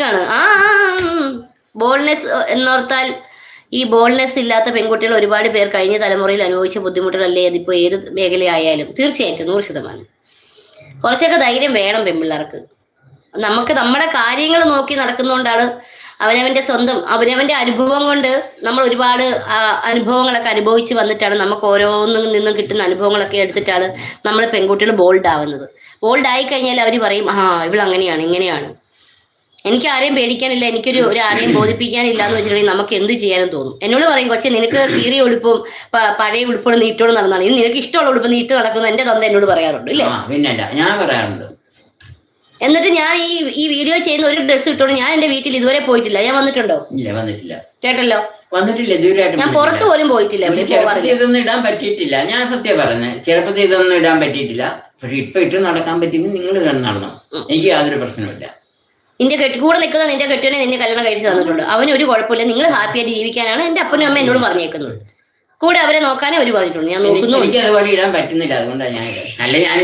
ാണ് ആ ബോൾനെസ് എന്നോർത്താൽ ഈ ബോൾനെസ് ഇല്ലാത്ത പെൺകുട്ടികൾ ഒരുപാട് പേർ കഴിഞ്ഞ തലമുറയിൽ അനുഭവിച്ച ബുദ്ധിമുട്ടുകളല്ലേ അതിപ്പോ ഏത് മേഖലയായാലും? തീർച്ചയായിട്ടും നൂറ് ശതമാനം. കുറച്ചൊക്കെ ധൈര്യം വേണം പെൺപിള്ളേർക്ക്. നമുക്ക് നമ്മുടെ കാര്യങ്ങൾ നോക്കി നടക്കുന്നതുകൊണ്ടാണ് അവനവന്റെ സ്വന്തം അവനവന്റെ അനുഭവം കൊണ്ട് നമ്മൾ ഒരുപാട് അനുഭവങ്ങളൊക്കെ അനുഭവിച്ച് വന്നിട്ടാണ് നമുക്ക് ഓരോന്നും നിന്നും കിട്ടുന്ന അനുഭവങ്ങളൊക്കെ എടുത്തിട്ടാണ് നമ്മൾ പെൺകുട്ടികൾ ബോൾഡ് ആവുന്നത്. ബോൾഡ് ആയി കഴിഞ്ഞാൽ അവർ പറയും ആ ഇവൾ അങ്ങനെയാണ് ഇങ്ങനെയാണ്. എനിക്ക് ആരെയും പേടിക്കാനില്ല എനിക്കൊരു ഒരു ആരെയും ബോധിപ്പിക്കാനില്ല എന്ന് വെച്ചിട്ടുണ്ടെങ്കിൽ നമുക്ക് എന്ത് ചെയ്യാനും തോന്നും. എന്നോട് പറയും കൊച്ചെ നിനക്ക് കീറിയ ഉടുപ്പും പഴയ ഉടുപ്പുകളും നീട്ടോട് നടന്നാണ്. ഇനി നിനക്ക് ഇഷ്ടമുള്ള ഉടുപ്പ് നീട്ട് നടക്കുന്ന എന്റെ തന്ത എന്നോട് പറയാറുണ്ട് ഇല്ലേ? ഞാൻ പറയാറുണ്ട്. എന്നിട്ട് ഞാൻ ഈ ഈ വീഡിയോ ചെയ്യുന്ന ഒരു ഡ്രസ്സ് ഇട്ടോണ്ട് ഞാൻ എന്റെ വീട്ടിൽ ഇതുവരെ പോയിട്ടില്ല. ഞാൻ വന്നിട്ടുണ്ടോ? ഇല്ല വന്നിട്ടില്ല. കേട്ടല്ലോ? വന്നിട്ടില്ല ഇതുവരെയായിട്ടും ഞാൻ പുറത്ത് പോലും പോയിട്ടില്ല ചെറുപ്പത്തിൽ ഇതൊന്നും ഇടാൻ പറ്റിയിട്ടില്ല. ഞാൻ സത്യം പറഞ്ഞത് ചെറുപ്പത്തിൽ ഇതൊന്നും ഇടാൻ പറ്റിയിട്ടില്ല. പക്ഷെ ഇപ്പൊ ഇട്ട് നടക്കാൻ പറ്റിയെങ്കിൽ നിങ്ങൾ നടന്നു. എനിക്ക് യാതൊരു പ്രശ്നമില്ല നിന്റെ കെട്ടി കൂടെ നിൽക്കുന്ന നിന്റെ കെട്ടിയനെ നിന്നെ കല്യാണം കഴിച്ച് തന്നിട്ടുണ്ട്. അവന് ഒരു കുഴപ്പമില്ല. നിങ്ങൾ ഹാപ്പി ആയിട്ട് ജീവിക്കാനാണ് എന്റെ അപ്പനും അമ്മ എന്നോട് പറഞ്ഞേക്കുന്നത്. കൂടെ അവരെ നോക്കാനേ അവർ പറഞ്ഞിട്ടുണ്ട് ഞാൻ നോക്കുന്നു എനിക്ക് ഇടാൻ പറ്റുന്നില്ല. അതുകൊണ്ടാണ് ഞാൻ. അല്ല ഞാൻ